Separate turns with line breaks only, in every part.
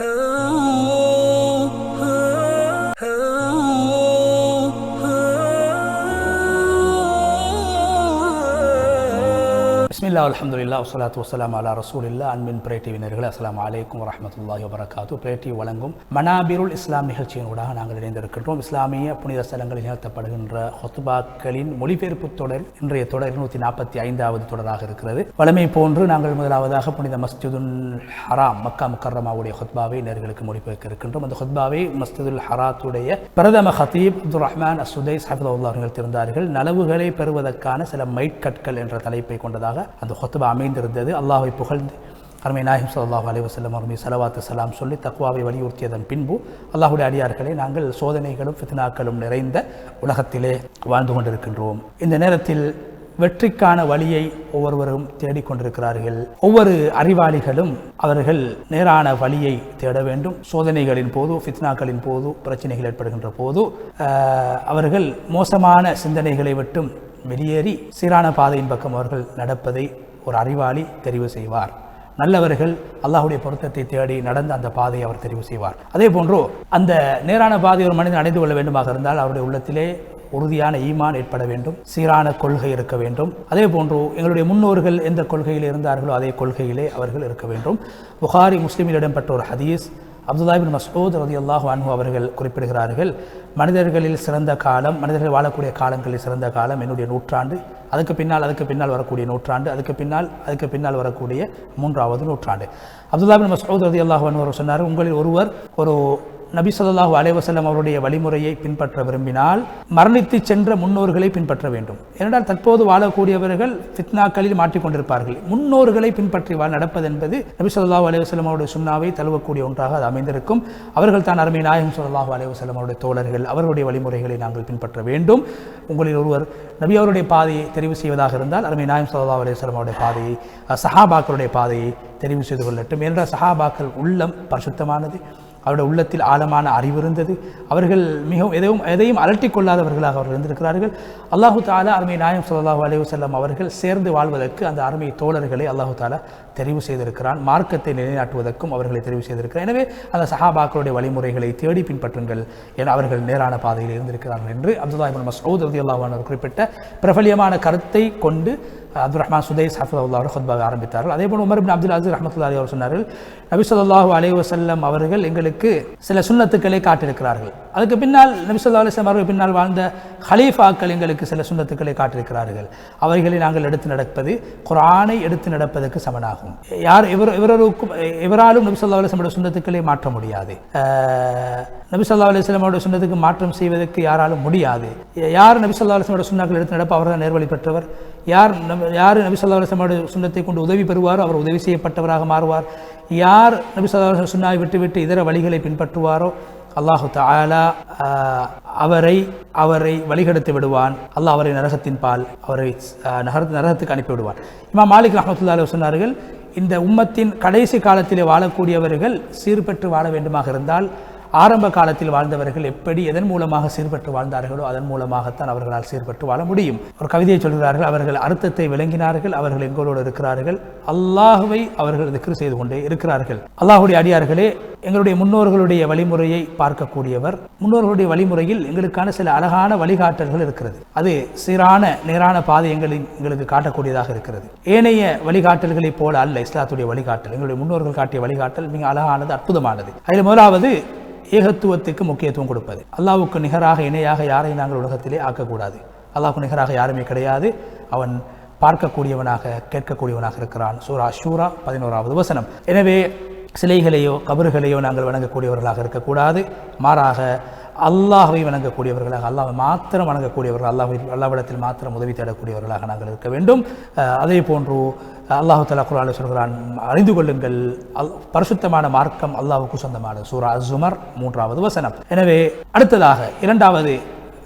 Oh. பிஸ்மில்லா அலமதுல்லா வஸ்ஸலாத்து வசலாம் அலா ரசூலில்லா அன்பின் பிரே டிவினர்கள் அஸ்ஸலாமு அலைக்கும் வரமத்துல்லாஹி வபரகாத்து. பிரே டிவி வழங்கும் மனாபிருல் இஸ்லாம் நிகழ்ச்சியினூடாக நாங்கள் இணைந்திருக்கின்றோம். இஸ்லாமிய புனித ஸ்தலங்களில் நிகழ்த்தப்படுகின்ற ஹொத்துபாக்களின் மொழிபெயர்ப்பு தொடர் இன்றைய தொடர் இருநூத்தி நாற்பத்தி ஐந்தாவது தொடராக இருக்கிறது. வழமை போன்று நாங்கள் முதலாவதாக புனித மஸ்ஜிதுல் ஹராம் மக்கா முக்கர்ரமாவுடைய ஹொத்பாவை நேர்களுக்கு மொழிபெயர்க்க இருக்கின்றோம். அந்த ஹொத்பாவை மஸ்ஜிதுல் ஹராத்துடைய பிரதம ஹத்தீப் அப்துல் ரஹ்மான் அசுதை ஹபிதுல்லா அவர்கள் திறந்தார்கள் நலவுகளை பெறுவதற்கான சில மைட்கற்கள் என்ற தலைப்பை கொண்டதாக அந்த ஹொத்துபா அமைந்திருந்தது. அல்லாஹை புகழ்ந்து அருமை நாயகம் சல்லாஹ் அலி வசல்லம் அருமை சலவாத்து சலாம் சொல்லி தக்குவாவை வலியுறுத்தியதன் பின்பு அல்லாஹுடைய அடியார்களை நாங்கள் சோதனைகளும் ஃபித்னாக்களும் நிறைந்த உலகத்திலே வாழ்ந்து கொண்டிருக்கின்றோம். இந்த நேரத்தில் வெற்றிக்கான வழியை ஒவ்வொருவரும் தேடிக்கொண்டிருக்கிறார்கள் ஒவ்வொரு அறிவாளிகளும் அவர்கள் நேரான வழியை தேட வேண்டும். சோதனைகளின் போது ஃபித்னாக்களின் போது பிரச்சனைகள் ஏற்படுகின்ற போது அவர்கள் மோசமான சிந்தனைகளை விட்டும் வெளியேறி சீரான பாதையின் பக்கம் அவர்கள் நடப்பதை ஒரு அறிவாளி தெரிவு செய்வார். நல்லவர்கள் அல்லாஹுடைய பொருத்தத்தை தேடி நடந்த அந்த பாதையை அவர் தெரிவு செய்வார். அதே போன்று அந்த நேரான பாதை ஒரு மனிதன் அடைந்து கொள்ள வேண்டுமாக இருந்தால் அவருடைய உள்ளத்திலே உறுதியான ஈமான் ஏற்பட வேண்டும் சீரான கொள்கை இருக்க வேண்டும். அதே போன்று எங்களுடைய முன்னோர்கள் எந்த கொள்கையில் இருந்தார்களோ அதே கொள்கையிலே அவர்கள் இருக்க வேண்டும். புகாரி முஸ்லீமிடம் பெற்ற ஒரு ஹதீஸ் அப்துல்லாஹிபின் மசூத் ரதி அல்லாஹு அன்ஹு அவர்கள் குறிப்பிடுகிறார்கள் மனிதர்களில் சிறந்த காலம் மனிதர்கள் வாழக்கூடிய காலங்களில் சிறந்த காலம் என்னுடைய நூற்றாண்டு அதுக்கு பின்னால் அதுக்கு பின்னால் வரக்கூடிய நூற்றாண்டு அதுக்கு பின்னால் அதுக்கு பின்னால் வரக்கூடிய மூன்றாவது நூற்றாண்டு. அப்துல்லாபின் மசூத் ரதி அல்லாஹு அன்ஹு அவர் சொன்னார் உங்களில் ஒருவர் ஒரு நபி சொல்லாஹு அலைவசல்லம் அவருடைய வழிமுறையை பின்பற்ற விரும்பினால் மரணித்து சென்ற முன்னோர்களை பின்பற்ற வேண்டும். ஏனென்றால் தற்போது வாழக்கூடியவர்கள் ஃபித்னாக்களில் மாட்டிக்கொண்டிருப்பார்கள். முன்னோர்களை பின்பற்றி வாழ் நடப்பது என்பது நபி சொல்லாஹு அலைவசல்லம் அவருடைய சுண்ணாவை தழுவக்கூடிய ஒன்றாக அது அமைந்திருக்கும். அவர்கள் தான் அருமை நாயகம் சொல்லாஹு அலைவசல்லம் அவருடைய தோழர்கள். அவர்களுடைய வழிமுறைகளை நாங்கள் பின்பற்ற வேண்டும். உங்களில் ஒருவர் நபி அவருடைய பாதையை தெரிவு செய்வதாக இருந்தால் அருமை நாயகம் ஸல்லல்லாஹு அலைஹி அவருடைய பாதையை சஹாபாக்களுடைய பாதையை தெரிவு செய்து கொள்ளட்டும். ஏனென்றால் சஹாபாக்கள் உள்ளம் பரிசுத்தமானது. அவருடைய உள்ளத்தில் ஆழமான அறிவு இருந்தது. அவர்கள் மிகவும் எதையும் எதையும் அலட்டி கொள்ளாதவர்களாக அவர்கள் இருந்திருக்கிறார்கள். அல்லாஹு தாலா அருமை நாயம் ஸல்லல்லாஹு அலைஹி வஸல்லம் அவர்கள் சேர்ந்து வாழ்வதற்கு அந்த அருமை தோழர்களை அல்லாஹு தாலா தெரிவு செய்திருக்கிறான். மார்க்கத்தை நிலைநாட்டுவதற்கும் அவர்களை தெரிவு செய்திருக்கிறார் எனவே அந்த சஹாபாக்களுடைய வழிமுறைகளை தேடி பின்பற்றுங்கள் என அவர்கள் நேரான பாதையில் இருந்திருக்கிறார்கள் என்று அப்துல்லா இப்னு மஸ்ஊத் ரலியல்லாஹு அன்ஹு குறிப்பிட்ட பிரபலியமான கருத்தை கொண்டு அப்துல் ரஹ்மான் சுதைஸ் ஹஃபுல்லாவோட ஹுத்பாவை ஆரம்பித்தார்கள். அதே போல் உமர் பின் அப்துல் அசீஸ் ரஹமத்துல்லாஹி அவர் சொன்னார்கள் நபி ஸல்லல்லாஹு அலைஹி வஸல்லம் அவர்கள் எங்களுக்கு சில சுன்னத்துக்களை காட்டியிருக்கிறார்கள். அதுக்கு பின்னால் நபி ஸல்லல்லாஹு அவர்கள் பின்னால் வாழ்ந்த ஹலீஃபாக்கள் எங்களுக்கு சில சுண்ணத்துக்களை காட்டியிருக்கிறார்கள். அவைகளை நாங்கள் எடுத்து நடப்பது குரானை எடுத்து நடப்பதற்கு சமனாகும். யார் இவர் இவருக்கும் இவராலும் நபி ஸல்லல்லாஹு அலைஹி மாற்ற முடியாது. அஹ், நபி ஸல்லல்லாஹு அவருடைய மாற்றம் செய்வதற்கு யாராலும் முடியாது. யார் நபி ஸல்லல்லாஹு அலைஹி எடுத்து நடப்ப அவர் தான் நேர்வழி பெற்றவர். யார் யார் நபி சொல்லா அலைஹி வஸல்லம் கொண்டு உதவி பெறுவாரோ அவர் உதவி செய்யப்பட்டவராக மாறுவார். யார் நபி சொல்லா அலைஹி வஸல்லம் விட்டுவிட்டு இதர வழிகளை பின்பற்றுவாரோ அல்லாஹு தாலா அவரை அவரை வழிகெடுத்து விடுவான். அல்லாஹ் அவரை நரகத்தின் பால் அவரை நகர நரகத்துக்கு அனுப்பிவிடுவான் இமா இமாம் மாலிக் ரஹமத்துல்லாஹி சொன்னார்கள் இந்த உம்மத்தின் கடைசி காலத்திலே வாழக்கூடியவர்கள் சீர்பெற்று வாழ வேண்டுமாக இருந்தால் ஆரம்ப காலத்தில் வாழ்ந்தவர்கள் எப்படி எதன் மூலமாக சீர்பட்டு வாழ்ந்தார்களோ அதன் மூலமாகத்தான் அவர்களால் சீர்பட்டு வாழ முடியும். ஒரு கவிதையை சொல்கிறார்கள் அவர்கள் அர்த்தத்தை விளங்கினார்கள் அவர்கள் எங்களோடு இருக்கிறார்கள். அல்லாஹுவை அவர்கள் திக்ரு செய்து கொண்டே இருக்கிறார்கள். அல்லாஹுடைய அடியார்களே எங்களுடைய முன்னோர்களுடைய வழிமுறையை பார்க்கக்கூடியவர் முன்னோர்களுடைய வழிமுறையில் எங்களுக்கான சில அழகான வழிகாட்டல்கள் இருக்கிறது. அது சீரான நேரான பாதை எங்களின் எங்களுக்கு காட்டக்கூடியதாக இருக்கிறது. ஏனைய வழிகாட்டல்களைப் போல அல்ல இஸ்லாத்துடைய வழிகாட்டல். எங்களுடைய முன்னோர்கள் காட்டிய வழிகாட்டல் மிக அழகானது அற்புதமானது. அதில் முதலாவது ஏகத்துவத்துக்கு முக்கியத்துவம் கொடுப்பது. அல்லாவுக்கு நிகராக இணையாக யாரை நாங்கள் உலகத்திலே ஆக்கக்கூடாது? அல்லாவுக்கு நிகராக யாருமே கிடையாது. அவன் பார்க்கக்கூடியவனாக கேட்கக்கூடியவனாக இருக்கிறான். சூரா ஷூரா பதினோராவது வசனம். எனவே சிலைகளையோ கபறுகளையோ நாங்கள் வணங்கக்கூடியவர்களாக இருக்கக்கூடாது. மாறாக அல்லாஹை வணங்கக்கூடியவர்களாக அல்லாஹ் மாத்திரம் வணங்கக்கூடியவர்கள் அல்லாஹை அல்லாவிடத்தில் மாத்திரம் உதவி தேடக்கூடியவர்களாக நாங்கள் இருக்க வேண்டும். அதே போன்று அல்லாஹு தலா குரான் சொல்கிறான் அறிந்து கொள்ளுங்கள் அல் பரிசுத்தமான மார்க்கம் அல்லாஹுக்கு சொந்தமான சூரா அஸ்ஸுமர் மூன்றாவது வசனம். எனவே அடுத்ததாக இரண்டாவது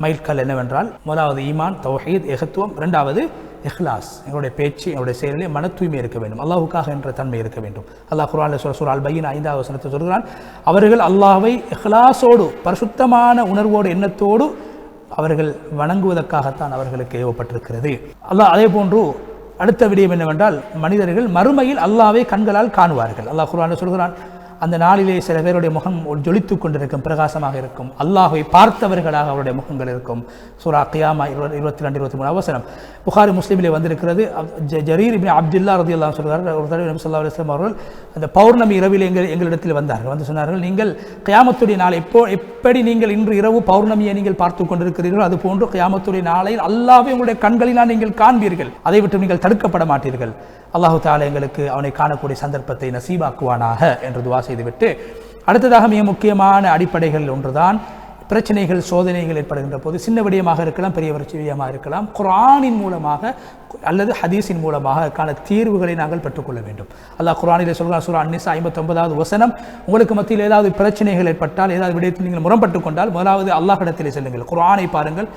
மைல்கல் என்னவென்றால் முதலாவது ஈமான் தௌஹீத் எகத்துவம் இரண்டாவது இஹ்லாஸ். எங்களுடைய பேச்சு எங்களுடைய செயலிலே மன தூய்மை இருக்க வேண்டும். அல்லாஹுக்காக என்ற தன்மை இருக்க வேண்டும். அல்லாஹ் குரான் சொல்ல சூரா அல் பையின் ஐந்தாவது வசனத்தை சொல்கிறான் அவர்கள் அல்லாஹை இஹ்லாஸோடு பரிசுத்தமான உணர்வோடு எண்ணத்தோடு அவர்கள் வணங்குவதற்காகத்தான் அவர்களுக்கு ஏவப்பட்டிருக்கிறது. அல்லாஹ் அதே போன்று அடுத்த விடயம் என்னவென்றால் மனிதர்கள் மறுமையில் அல்லாவை கண்களால் காணுவார்கள். அல்லாஹ் குரான் சொல்கிறான் அந்த நாளிலே சில பேருடைய முகம் ஜொலித்துக் கொண்டிருக்கும் பிரகாசமாக இருக்கும். அல்லாஹை பார்த்தவர்களாக அவருடைய முகங்கள் இருக்கும். சூரா கியாமா இருபது இருபத்தி ரெண்டு இருபத்தி மூணு அவசரம். புகாரி முஸ்லீமிலே வந்திருக்கிறது. ஜரீர் இபின் அப்துல்லா ரதி அல்லா சொல்கிறார் ஒரு தடவை நபி ஸல்லல்லாஹு அவர்கள் அந்த பௌர்ணமி இரவில் எங்கள் எங்களிடத்தில் வந்தார்கள். வந்து சொன்னார்கள் நீங்கள் கியாமத்துடைய நாள் எப்போ எப்படி நீங்கள் இன்று இரவு பௌர்ணமியை நீங்கள் பார்த்து கொண்டிருக்கிறீர்கள் அது போன்று கியாமத்துடைய நாளையில் அல்லாவே உங்களுடைய கண்களினால் நீங்கள் காண்பீர்கள். அதை விட்டு நீங்கள் தடுக்கப்பட மாட்டீர்கள். அல்லாஹு தாலா எங்களுக்கு அவனை காணக்கூடிய சந்தர்ப்பத்தை நசீபாக்குவானாக என்று துவா செய்துவிட்டு அடுத்ததாக மிக முக்கியமான அடிப்படைகள் ஒன்றுதான் பிரச்சனைகள் சோதனைகள் ஏற்படுகின்ற போது சின்ன விடயமாக இருக்கலாம் பெரிய விடயமாக இருக்கலாம். குரானின் மூலமாக அல்லது ஹதீஸின் மூலமாக அதற்கான தீர்வுகளை நாங்கள் பெற்றுக்கொள்ள வேண்டும். அல்லாஹ் குரானில் சொல்கிறார் சூரா அன்னிசா ஐம்பத்தொன்பதாவது வசனம் உங்களுக்கு மத்தியில் ஏதாவது பிரச்சனைகள் ஏற்பட்டால் ஏதாவது விடயத்தில் நீங்கள் முரண்பட்டு கொண்டால் முதலாவது அல்லாஹிடத்திலே செல்லுங்கள். குரானை பாருங்கள்.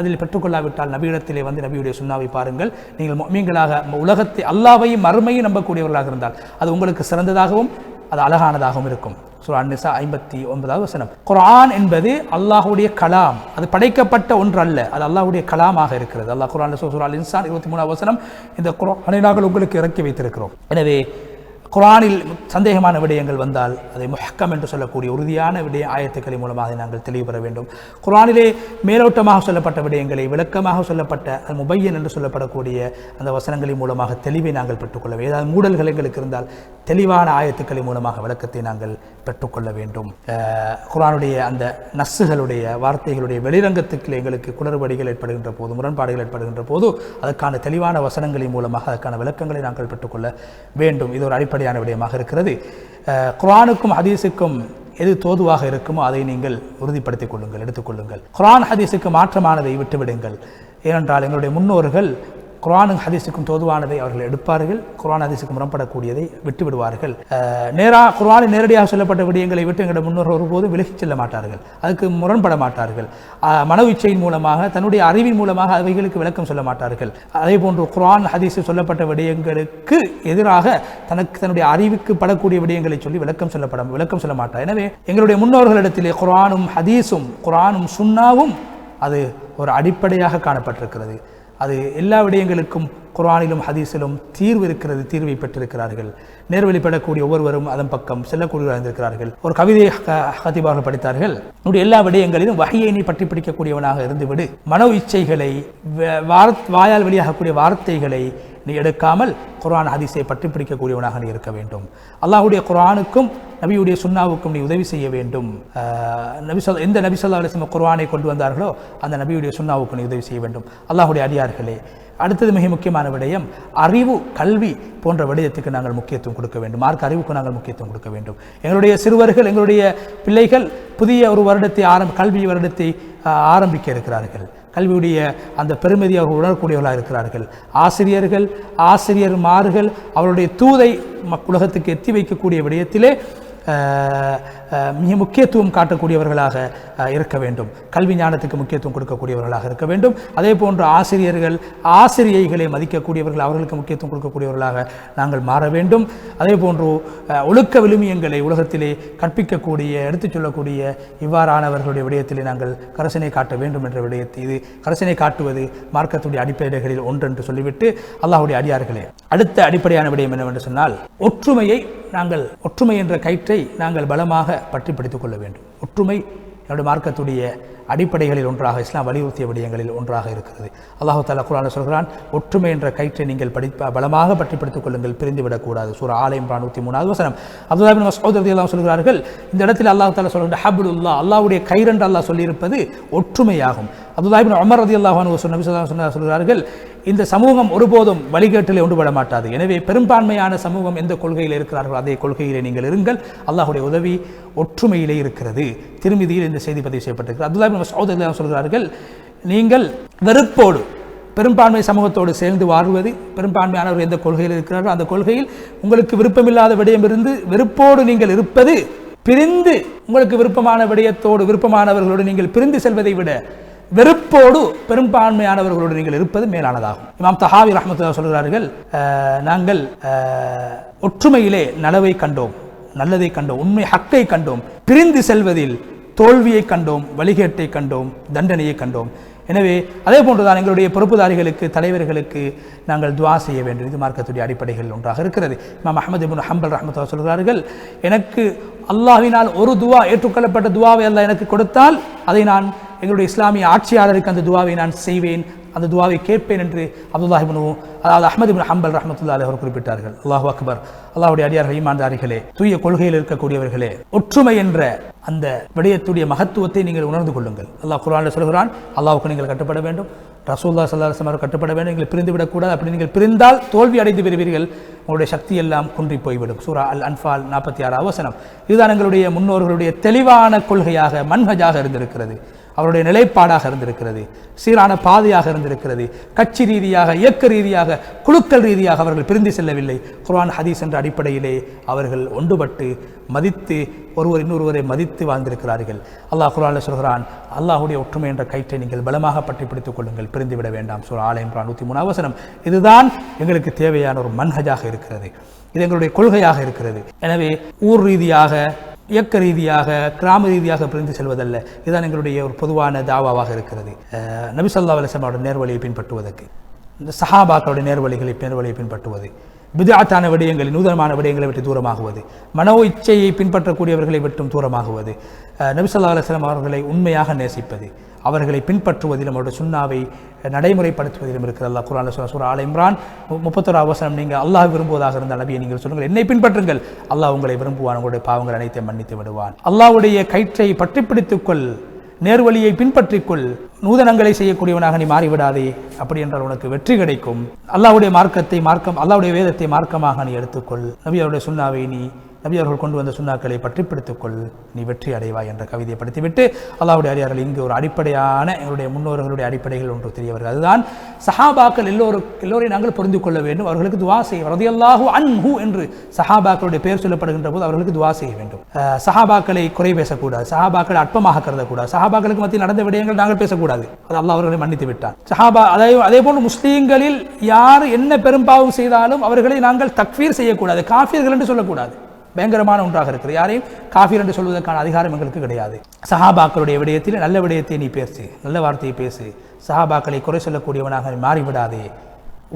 அதில் பெற்றுக்கொள்ளாவிட்டால் நபியிடத்திலே வந்து நபியுடைய சுண்ணாவை பாருங்கள். நீங்கள் மீங்களாக உலகத்தை அல்லாவையும் மறுமையும் நம்பக்கூடியவர்களாக இருந்தால் அது உங்களுக்கு சிறந்ததாகவும் அது அழகானதாகவும் இருக்கும். சூரா நிசா ஐம்பத்தி ஒன்பதாவது வசனம். குரான் என்பது அல்லாஹ்வுடைய கலாம். அது படைக்கப்பட்ட ஒன்று அல்ல அது அல்லாஹ்வுடைய கலாமாக இருக்கிறது. அல்லாஹ் குரான் சூரா இன்சான் இருபத்தி மூணாவது வசனம் இந்த குர்ஆனை நாங்கள் உங்களுக்கு இறக்கி வைத்திருக்கிறோம். எனவே குரானில் சந்தேகமான விடயங்கள் வந்தால் அதை முஹக்கம் என்று சொல்லக்கூடிய உறுதியான விடய ஆயத்துக்களை மூலமாக அதை நாங்கள் தெளிவு பெற வேண்டும். குரானிலே மேலோட்டமாக சொல்லப்பட்ட விடயங்களை விளக்கமாக சொல்லப்பட்ட அது முபையன் என்று சொல்லப்படக்கூடிய அந்த வசனங்களின் மூலமாக தெளிவை நாங்கள் பெற்றுக்கொள்ள வேண்டும். ஏதாவது மூடல்கள் எங்களுக்கு இருந்தால் தெளிவான ஆயத்துக்களின் மூலமாக விளக்கத்தை நாங்கள் பெற்றுக்கொள்ள வேண்டும் குரானுடைய குர்ஆனுடைய அந்த நஸ்ஸுகளுடைய வார்த்தைகளுடைய வெளிரங்கத்துக்கு எங்களுக்கு குளறுபடிகள் ஏற்படுகின்ற போது முரண்பாடுகள் ஏற்படுகின்ற போது அதற்கான தெளிவான வசனங்களின் மூலமாக அதற்கான விளக்கங்களை நாங்கள் பெற்றுக்கொள்ள வேண்டும். இது ஒரு அடிப்படையான விடயமாக இருக்கிறது. குரானுக்கும் குர்ஆனுக்கும் ஹதீஸுக்கும் எது தோதுவாக இருக்குமோ அதை நீங்கள் உறுதிப்படுத்திக் கொள்ளுங்கள் எடுத்துக்கொள்ளுங்கள் குரான் ஹதீஸுக்கு மாற்றமானதை விட்டுவிடுங்கள். ஏனென்றால் எங்களுடைய முன்னோர்கள் குரானும் ஹதீஸுக்கும் தோதுவானதை அவர்கள் எடுப்பார்கள். குரான் ஹதீஸுக்கு முரண்படக்கூடியதை விட்டுவிடுவார்கள். நேராக குரானில் நேரடியாக சொல்லப்பட்ட விடயங்களை விட்டு எங்களுடைய முன்னோர்கள் ஒருபோதும் விலகிச் செல்ல மாட்டார்கள். அதுக்கு முரண்பட மாட்டார்கள். மன இச்சையின் மூலமாக தன்னுடைய அறிவின் மூலமாக அவைகளுக்கு விளக்கம் சொல்ல மாட்டார்கள். அதே போன்று குரான் ஹதீஸு சொல்லப்பட்ட விடயங்களுக்கு எதிராக தனக்கு தன்னுடைய அறிவுக்கு படக்கூடிய விடயங்களை சொல்லி விளக்கம் சொல்லப்பட விளக்கம் சொல்ல மாட்டார். எனவே எங்களுடைய முன்னோர்களிடத்திலே குரானும் ஹதீஸும் குரானும் சுன்னாவும் அது ஒரு அடிப்படையாக காணப்பட்டிருக்கிறது. அது எல்லா விடயங்களுக்கும் குரானிலும் ஹதீஸிலும் தீர்வு இருக்கிறது தீர்வை பெற்றிருக்கிறார்கள். நேர்வழிப்படக்கூடிய ஒவ்வொருவரும் அதன் பக்கம் செல்லக்கூடிய இருந்திருக்கிறார்கள் ஒரு கவிதையை ஹ- ஹதீபார்கள் படித்தார்கள். உன்னுடைய எல்லா விடயங்களிலும் வகையை நீ பற்றி பிடிக்கக்கூடியவனாக இருந்துவிடு. மனோ இச்சைகளை வ- வாயால் வெளியாகக்கூடிய வார்த்தைகளை நீ எடுக்காமல் குரான் ஹதீஸை பற்றி பிடிக்கக்கூடியவனாக நீ இருக்க வேண்டும். அல்லாஹுடைய குரானுக்கும் நபியுடைய சுன்னாவுக்கும் நீ உதவி செய்ய வேண்டும். நபி சொல் எந்த நபி சொல்லா அலிஸ்லம் குர்ஆனை கொண்டு வந்தார்களோ அந்த நபியுடைய சுன்னாவுக்கு நீ உதவி செய்ய வேண்டும். அல்லாஹுடைய அடியார்களே அடுத்தது மிக முக்கியமான விடயம் அறிவு கல்வி போன்ற விடயத்துக்கு நாங்கள் முக்கியத்துவம் கொடுக்க வேண்டும். மார்க் அறிவுக்கு நாங்கள் முக்கியத்துவம் கொடுக்க வேண்டும். எங்களுடைய சிறுவர்கள் எங்களுடைய பிள்ளைகள் புதிய ஒரு வருடத்தை ஆரம் கல்வி வருடத்தை ஆரம்பிக்க இருக்கிறார்கள். கல்வியுடைய அந்த பெருமதியாக அவர்கள் உணரக்கூடியவர்களாக இருக்கிறார்கள். ஆசிரியர்கள் ஆசிரியர்மார்கள் அவருடைய தூதை மக் உலகத்துக்கு எத்தி வைக்கக்கூடிய விடயத்திலே மிக முக்கியத்துவம் காட்டக்கூடியவர்களாக இருக்க வேண்டும். கல்வி ஞானத்துக்கு முக்கியத்துவம் கொடுக்கக்கூடியவர்களாக இருக்க வேண்டும். அதே போன்று ஆசிரியர்கள் ஆசிரியைகளை மதிக்கக்கூடியவர்கள் அவர்களுக்கு முக்கியத்துவம் கொடுக்கக்கூடியவர்களாக நாங்கள் மாற வேண்டும். அதே போன்று ஒழுக்க விழுமியங்களை உலகத்திலே கற்பிக்கக்கூடிய எடுத்துச் சொல்லக்கூடிய இவ்வாறானவர்களுடைய விடயத்திலே நாங்கள் கரசனை காட்ட வேண்டும் என்ற விடயத்தை இது கரசனை காட்டுவது மார்க்கத்துடைய அடிப்படைகளில் ஒன்றென்று சொல்லிவிட்டு அல்லாஹுடைய அடியார்களே அடுத்த அடிப்படையான விடயம் என்னவென்று சொன்னால் ஒற்றுமையை நாங்கள் ஒற்றுமை என்ற கயிற்றை நாங்கள் பலமாக பற்றி பிடித்துக் கொள்ள வேண்டும். ஒற்றுமை என்னுடைய மார்க்கத்துடைய அடிப்படைகளில் ஒன்றாக இஸ்லாம் வலியுறுத்திய விடயங்களில் ஒன்றாக இருக்கிறது. அல்லாஹு தாலா குரான் சொல்கிறான் ஒற்றுமை என்ற கயிற்றை நீங்கள் படி பலமாக பற்றி பிடித்துக் கொள்ளுங்கள் பிரிந்துவிடக்கூடாது. சூர் ஆலயம் நூற்றி மூணாவது வசனம். அப்துல்லாபின் மசோதரதி எல்லாம் சொல்கிறார்கள் இந்த இடத்தில் அல்லாஹ் தாலா சொல்கிற ஹபுலுல்லா அல்லாவுடைய கயிறென்று அல்லாஹ் சொல்லியிருப்பது ஒற்றுமையாகும். அப்துல்லாபின் அமர் ரதி ரதியல்லாஹு சொன்ன சொல்கிறார்கள் இந்த சமூகம் ஒருபோதும் வழிகேட்டில் ஒன்றுபட மாட்டாது. எனவே பெரும்பான்மையான சமூகம் எந்த கொள்கையில் இருக்கிறார்களோ அதே கொள்கையிலே நீங்கள் இருங்கள். அல்லாஹுடைய உதவி ஒற்றுமையிலே இருக்கிறது. திருமதியில் இந்த செய்தி பதிவு செய்யப்பட்டிருக்கிறது அப்துல்லா சௌதரியா சொல்கிறார்கள் நீங்கள் வெறுப்போடு பெரும்பான்மை சமூகத்தோடு சேர்ந்து வாழ்வது பெரும்பான்மையானவர் எந்த கொள்கையில் இருக்கிறாரோ அந்த கொள்கையில் உங்களுக்கு விருப்பமில்லாத விடயம் இருந்து வெறுப்போடு நீங்கள் இருப்பது பிரிந்து உங்களுக்கு விருப்பமான விடயத்தோடு விருப்பமானவர்களோடு நீங்கள் பிரிந்து செல்வதை விட வெறுப்போடு பெரும்பான்மையானவர்களோடு நீங்கள் இருப்பது மேலானதாகும். இமாம் தஹாவி ரஹமத்துல்லா சொல்கிறார்கள் நாங்கள் ஒற்றுமையிலே நலவை கண்டோம் நல்லதை கண்டோம் உண்மை ஹக்கை கண்டோம் பிரிந்து செல்வதில் தோல்வியை கண்டோம் வழிகேட்டை கண்டோம் தண்டனையை கண்டோம். எனவே அதே போன்றுதான் எங்களுடைய பொறுப்புதாரிகளுக்கு தலைவர்களுக்கு நாங்கள் துவா செய்ய வேண்டும். இது மார்க்கத்துடைய அடிப்படைகள் ஒன்றாக இருக்கிறது. இமாம் அஹமது இப்னு ஹம்பல் ரஹமத்துல்லா சொல்கிறார்கள் எனக்கு அல்லாஹினால் ஒரு துவா ஏற்றுக்கொள்ளப்பட்ட துவாவை அல்லாஹ் எனக்கு கொடுத்தால் அதை நான் எங்களுடைய இஸ்லாமிய ஆட்சியாளருக்கு அந்த துவாவை நான் செய்வேன் அந்த துவாவை கேட்பேன் என்று அப்துல்லாஹிபனு அதாவது அஹமது பின் ஹம்பல் ரஹமத்துல்லா அவர் குறிப்பிட்டார்கள். அல்லாஹு அக்பர். அல்லாஹுடைய அடியார்கள் ஈமான்தாரிகளே தூய கொள்கையில் இருக்கக்கூடியவர்களே ஒற்றுமை என்ற அந்த விடயத்துடைய மகத்துவத்தை நீங்கள் உணர்ந்து கொள்ளுங்கள். அல்லாஹ் குரானில் சொல்கிறான் அல்லாவுக்கு நீங்கள் கட்டுப்பட வேண்டும் ரசூல்லா சல்லா அவர் கட்டுப்பட வேண்டும் நீங்கள் பிரிந்து விடக்கூடாது அப்படி நீங்கள் பிரிந்தால் தோல்வி அடைந்து வருவீர்கள் உங்களுடைய சக்தி எல்லாம் குன்றி போய்விடும். சூரா அல் அன்ஃபால் நாற்பத்தி ஆறு அவசனம் இதுதான் எங்களுடைய முன்னோர்களுடைய தெளிவான கொள்கையாக மன்ஹஜாக இருந்திருக்கிறது. அவருடைய நிலைப்பாடாக இருந்திருக்கிறது சீரான பாதையாக இருந்திருக்கிறது கட்சி ரீதியாக இயக்க ரீதியாக குழுக்கள் ரீதியாக அவர்கள் பிரிந்து செல்லவில்லை. குர்ஆன் ஹதீஸ் என்ற அடிப்படையிலே அவர்கள் ஒன்றுபட்டு மதித்து ஒருவர் இன்னொருவரை மதித்து வாழ்ந்திருக்கிறார்கள். அல்லாஹ் குர்ஆனில் சொல்கிறான் அல்லாஹுடைய ஒற்றுமை என்ற கயிற்றை நீங்கள் பலமாக பற்றி பிடித்துக் கொள்ளுங்கள் பிரிந்துவிட வேண்டாம். சொல் ஆலயம் நூற்றி மூணு அவசரம் இதுதான் எங்களுக்கு தேவையான ஒரு மன்ஹஜாக இருக்கிறது. இது எங்களுடைய கொள்கையாக இருக்கிறது. எனவே ஊர் ரீதியாக இயக்க ரீதியாக கிராம ரீதியாக பிரிந்து செல்வதல்ல. இதுதான் எங்களுடைய ஒரு பொதுவான தாவாவாக இருக்கிறது. நபிசல்லா நபி அவருடைய நேர்வழியை பின்பற்றுவதற்கு. இந்த சஹாபாக்களுடைய நேர்வழிகளை நேர்வழியை பின்பற்றுவது. விதாத்தான விடயங்களை நூதனமான விடயங்களை விட்டு தூரமாகுவது. மனோ இச்சையை பின்பற்றக்கூடியவர்களை விட்டும் தூரமாகுவது. நபிசல்லா அலுவலம் அவர்களை உண்மையாக நேசிப்பது. அவர்களை பின்பற்றுவதிலும் அவருடைய சுண்ணாவை நடைமுறைப்படுத்துவதிலும் இருக்கிற அல்லாஹ் குரான் சொல்ல சூரா ஆல் இம்ரான் முப்பத்தொரு அவசரம் நீங்கள் அல்லாஹ் விரும்புவதாக இருந்த நபியை நீங்கள் சொல்லுங்கள். என்னை பின்பற்றுங்கள். அல்லாஹ் உங்களை விரும்புவான். உங்களுடைய பாவங்கள் அனைத்தையும் மன்னித்து விடுவான். அல்லாவுடைய கயிற்றை பற்றி பிடித்துக்கொள் நேர்வழியை பின்பற்றிக்கொள். நூதனங்களை செய்யக்கூடியவனாக நீ மாறிவிடாதே. அப்படி என்றால் உனக்கு வெற்றி கிடைக்கும். அல்லாவுடைய மார்க்கத்தை மார்க்கம் அல்லாவுடைய வேதத்தை மார்க்கமாக நீ எடுத்துக்கொள். நபி அவருடைய சுண்ணாவை நீ நபி அவர்கள் கொண்டு வந்த சுண்ணாக்களை பற்றி பிடித்துக்கொள் நீ வெற்றி அடைவாய் என்ற கவிதையை படித்துவிட்டு அல்லாவுடைய அடியார்கள் இங்கு ஒரு அடிப்படையான எங்களுடைய முன்னோர்களுடைய அடிப்படைகள் ஒன்று தெரிய வருகிறது அதுதான் சஹாபாக்கள் எல்லோரும் எல்லோரையும் நாங்கள் புரிந்து கொள்ள வேண்டும். அவர்களுக்கு துவா செய்ய ரதியல்லாஹு அன்ஹு என்று சஹாபாக்களுடைய பெயர் சொல்லப்படுகின்ற போது அவர்களுக்கு துவா செய்ய வேண்டும். சஹாபாக்களை குறை பேசக்கூடாது. சஹாபாக்களை அற்பமாக கருதக்கூடாது. சஹாபாக்களுக்கு மத்தியில் நடந்த விடயங்கள் நாங்கள் பேசக்கூடாது. அது அல்லா அவர்களை மன்னித்து விட்டான். சஹாபா அதே அதே போன்று முஸ்லீம்களில் யார் என்ன பெரும்பாவம் செய்தாலும் அவர்களை நாங்கள் தக்வீர் செய்யக்கூடாது காஃபியர்கள் என்று சொல்லக்கூடாது. பயங்கரமான ஒன்றாக இருக்கிறது. யாரையும் காஃபி என்று சொல்வதற்கான அதிகாரம் எங்களுக்கு கிடையாது. சஹாபாக்களுடைய விடயத்தில் நல்ல விடயத்தை நீ பேசு நல்ல வார்த்தையை பேசு. சஹாபாக்களை குறை சொல்லக்கூடியவனாக நீ மாறிவிடாதே.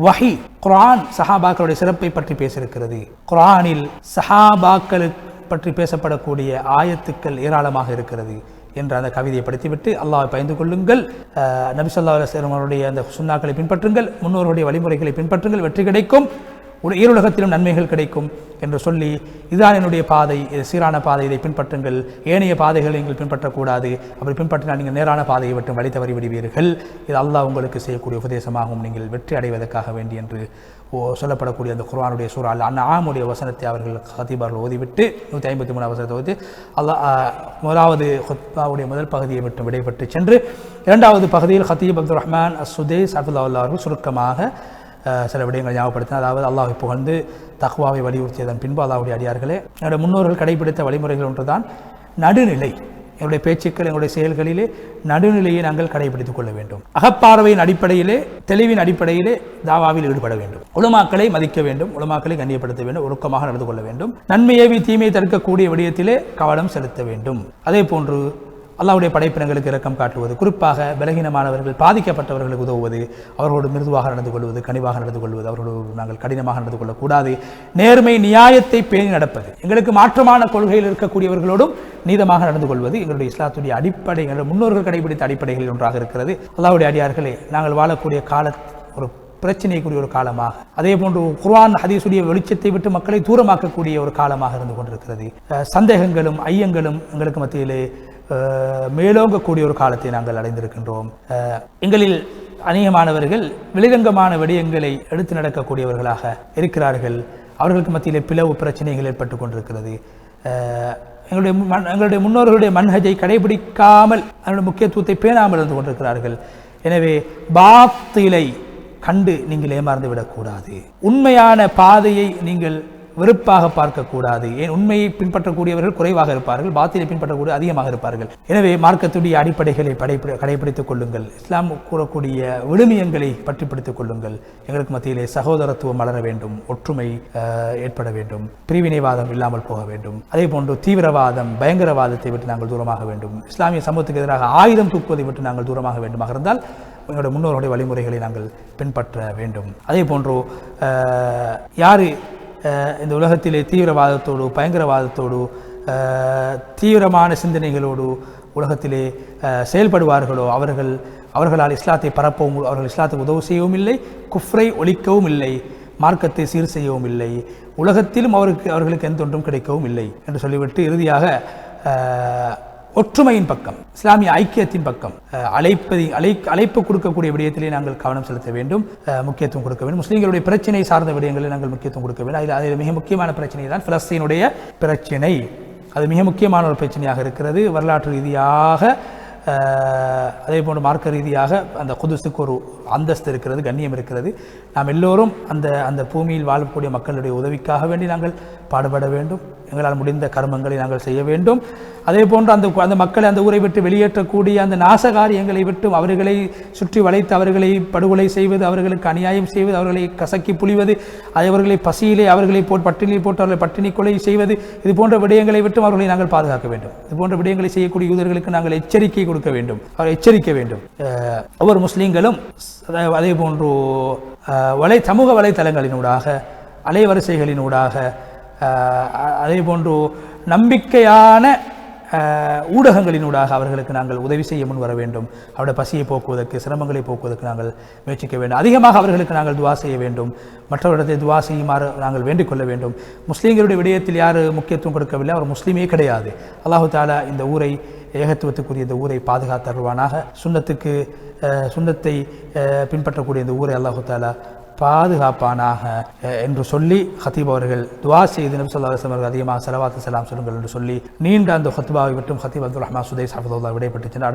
வஹி குரான் சஹாபாக்களுடைய சிறப்பை பற்றி பேசியிருக்கிறது. குரானில் சஹாபாக்கள் பற்றி பேசப்படக்கூடிய ஆயத்துக்கள் ஏராளமாக இருக்கிறது என்ற அந்த கவிதையை படித்துவிட்டு அல்லாஹ் பயந்து கொள்ளுங்கள். நபிசல்லா நபி அவருடைய அந்த சுண்ணாக்களை பின்பற்றுங்கள். முன்னோருடைய வழிமுறைகளை பின்பற்றுங்கள். வெற்றி கிடைக்கும். ஈருலகத்திலும் நன்மைகள் கிடைக்கும் என்று சொல்லி இதுதான் என்னுடைய பாதை. இது சீரான பாதை. இதை பின்பற்றுங்கள். ஏனைய பாதைகளை நீங்கள் பின்பற்றக்கூடாது. அப்படி பின்பற்றினால் நீங்கள் நேரான பாதையை விட்டு வழி தவறி விடுவீர்கள். இது அல்லாஹ் உங்களுக்கு செய்யக்கூடிய உபதேசமாகவும் நீங்கள் வெற்றி அடைவதற்காக வேண்டி என்று ஓ சொல்லப்படக்கூடிய அந்த குர்வானுடைய சூறால் அல் அன்ஆமுடைய வசனத்தை அவர்கள் ஹதீபர்கள் ஓதிவிட்டு நூற்றி ஐம்பத்தி மூணு வசனத்தை ஓதி அல்லாஹ் முதலாவது ஹுத்பாவுடைய முதல் பகுதியை விட்டு விடைபெற்று சென்று இரண்டாவது பகுதியில் ஹத்தீப் அப்துல் ரஹ்மான் அஸ் அப்துல்லா அவர்கள் சுருக்கமாக சில விடயங்கள் ஞாபகப்படுத்தின அதாவது அல்லாஹை புகழ்ந்து தக்வாவை வலியுறுத்தியதன் பின்பு அல்லாவுடைய அடியார்களே என்னுடைய முன்னோர்கள் கடைபிடித்த வழிமுறைகள் ஒன்றுதான். நடுநிலை எங்களுடைய பேச்சுக்கள் எங்களுடைய செயல்களிலே நடுநிலையை நாங்கள் கடைபிடித்துக் கொள்ள வேண்டும். அகப்பார்வையின் அடிப்படையிலே தெளிவின் அடிப்படையிலே தாவாவில் ஈடுபட வேண்டும். உலமாக்களை மதிக்க வேண்டும் உலமாக்களை கண்ணியப்படுத்த வேண்டும் ஒழுக்கமாக நடந்து கொள்ள வேண்டும். நன்மையேவி தீமையை தடுக்கக்கூடிய விடயத்திலே கவனம் செலுத்த வேண்டும். அதே போன்று அல்லாவுடைய படைப்பினங்களுக்கு இரக்கம் காட்டுவது குறிப்பாக பலகீனமானவர்கள் பாதிக்கப்பட்டவர்களுக்கு உதவுவது அவர்களோடு மிருதுவாக நடந்து கொள்வது கனிவாக நடந்து கொள்வது அவர்களோடு நாங்கள் கடினமாக நடந்து கொள்ளக்கூடாது. நேர்மை நியாயத்தை பேணி நடப்பது. எங்களுக்கு மாற்றமான கொள்கையில் இருக்கக்கூடியவர்களோடும் நீதமாக நடந்து கொள்வது எங்களுடைய இஸ்லாத்துடைய அடிப்படை முன்னோர்கள் கடைபிடித்த அடிப்படைகளில் ஒன்றாக இருக்கிறது. அல்லாவுடைய அடியார்களே நாங்கள் வாழக்கூடிய கால ஒரு பிரச்சனைக்குரிய ஒரு காலமாக அதே போன்று குர்ஆன் ஹதீஸுடைய வெளிச்சத்தை விட்டு மக்களை தூரமாக்கக்கூடிய ஒரு காலமாக இருந்து கொண்டிருக்கிறது. சந்தேகங்களும் ஐயங்களும் எங்களுக்கு மத்தியிலே மேலோங்கக்கூடிய ஒரு காலத்தை நாங்கள் அடைந்திருக்கின்றோம். எங்களில் அநேகமானவர்கள் வெளிரங்கமான விடயங்களை எடுத்து நடக்கக்கூடியவர்களாக இருக்கிறார்கள். அவர்களுக்கு மத்தியில் பிளவு பிரச்சனைகள் ஏற்பட்டு கொண்டிருக்கிறது. எங்களுடைய எங்களுடைய முன்னோர்களுடைய மன்ஹஜை கடைபிடிக்காமல் அதனுடைய முக்கியத்துவத்தை பேணாமல் இருந்து கொண்டிருக்கிறார்கள். எனவே பாத்திலை கண்டு நீங்கள் ஏமாந்து விடக்கூடாது. உண்மையான பாதையை நீங்கள் வெறுப்பாக பார்க்கக்கூடாது. ஏன்? உண்மையை பின்பற்றக்கூடியவர்கள் குறைவாக இருப்பார்கள். பாத்திலை பின்பற்றக்கூடிய அதிகமாக இருப்பார்கள். எனவே மார்க்கத்துடைய அடிப்படைகளை படைப்பி கடைபிடித்துக் கொள்ளுங்கள். இஸ்லாம் கூறக்கூடிய விழுமியங்களை பற்றி பிடித்துக் கொள்ளுங்கள். எங்களுக்கு மத்தியிலே சகோதரத்துவம் வளர வேண்டும். ஒற்றுமை ஏற்பட வேண்டும். பிரிவினைவாதம் இல்லாமல் போக வேண்டும். அதே போன்று தீவிரவாதம் பயங்கரவாதத்தை விட்டு நாங்கள் தூரமாக வேண்டும். இஸ்லாமிய சமூகத்துக்கு எதிராக ஆயுதம் தூக்குவதை விட்டு நாங்கள் தூரமாக வேண்டுமாக இருந்தால் எங்களுடைய முன்னோர்களுடைய வழிமுறைகளை நாங்கள் பின்பற்ற வேண்டும். அதே போன்று யார் இந்த உலகத்திலே தீவிரவாதத்தோடு பயங்கரவாதத்தோடு தீவிரமான சிந்தனைகளோடு உலகத்திலே செயல்படுவார்களோ அவர்கள் அவர்களால் இஸ்லாத்தை பரப்பவும் அவர்கள் இஸ்லாத்துக்கு உதவு செய்யவும் இல்லை குஃப்ரை ஒழிக்கவும் இல்லை மார்க்கத்தை சீர் செய்யவும் இல்லை உலகத்திலும் அவருக்கு அவர்களுக்கு எந்த ஒன்றும் கிடைக்கவும் இல்லை என்று சொல்லிவிட்டு இறுதியாக ஒற்றுமையின் பக்கம் இஸ்லாமிய ஐக்கியத்தின் பக்கம் அழைப்பதை அழை அழைப்பு கொடுக்கக்கூடிய விடயத்திலே நாங்கள் கவனம் செலுத்த வேண்டும். முக்கியத்துவம் கொடுக்க வேண்டும். முஸ்லீம்களுடைய பிரச்சனை சார்ந்த விடயங்களில் நாங்கள் முக்கியத்துவம் கொடுக்க வேண்டும். அதில் அதில் மிக முக்கியமான பிரச்சனை தான் பிலஸ்தீனுடைய பிரச்சனை. அது மிக முக்கியமான ஒரு பிரச்சனையாக இருக்கிறது. வரலாற்று ரீதியாக அதே போன்று மார்க்க ரீதியாக அந்த குதுசுக்கு ஒரு அந்தஸ்து இருக்கிறது கண்ணியம் இருக்கிறது. நாம் எல்லோரும் அந்த அந்த பூமியில் வாழக்கூடிய மக்களுடைய உதவிக்காக வேண்டி நாங்கள் பாடுபட வேண்டும். எங்களால் முடிந்த கர்மங்களை நாங்கள் செய்ய வேண்டும். அதே போன்று அந்த அந்த மக்களை அந்த ஊரை விட்டு வெளியேற்றக்கூடிய அந்த நாசகாரியங்களை விட்டும் அவர்களை சுற்றி வளைத்து அவர்களை படுகொலை செய்வது அவர்களுக்கு அநியாயம் செய்வது அவர்களை கசக்கி புழிவது அவர்களை பசியிலே அவர்களை போட்டு பட்டினி போட்டு அவர்களை பட்டினி கொலை செய்வது இது போன்ற விடயங்களை விட்டும் அவர்களை நாங்கள் பாதுகாக்க வேண்டும். இது போன்ற விடயங்களை செய்யக்கூடிய யூதர்களுக்கு நாங்கள் எச்சரிக்கை கொடுக்க வேண்டும். அவரை எச்சரிக்க வேண்டும். ஒவ்வொரு முஸ்லீம்களும் அதாவது அதே போன்று வலை சமூக வலைத்தளங்களினூடாக அலைவரிசைகளினூடாக அதே போன்று நம்பிக்கையான ஊடகங்களினூடாக அவர்களுக்கு நாங்கள் உதவி செய்ய முன் வர வேண்டும். அவருடைய பசியை போக்குவதற்கு சிரமங்களை போக்குவதற்கு நாங்கள் முயற்சிக்க வேண்டும். அதிகமாக அவர்களுக்கு நாங்கள் துவா செய்ய வேண்டும். மற்றவரிடத்தை துவா செய்யுமாறு நாங்கள் வேண்டிக் கொள்ள வேண்டும். முஸ்லீம்களுடைய விடயத்தில் யார் முக்கியத்துவம் கொடுக்கவில்லை? அவர் முஸ்லீமே கிடையாது. அல்லாஹு தாலா இந்த ஊரை ஏகத்துவத்துக்குரிய இந்த ஊரை பாதுகாத்தருவானாக. சுண்ணத்துக்கு சுண்ணத்தை பின்பற்றக்கூடிய இந்த ஊரை அல்லாஹு தாலா பாதுகாப்பானாக என்று சொல்லி ஹத்தீப் அவர்கள் துவா செய்து நபி சொல்லா அவர்கள் அதிகமாக செலவாத்து செலாம் சொல்லுங்கள் என்று சொல்லி நீண்ட அந்த ஹத்துபாவை விட்டும் ஹத்தீப் அப்துல் ரஹ்மா சுதை சாஃபதுல்லா விடைபெற்று சென்றார்.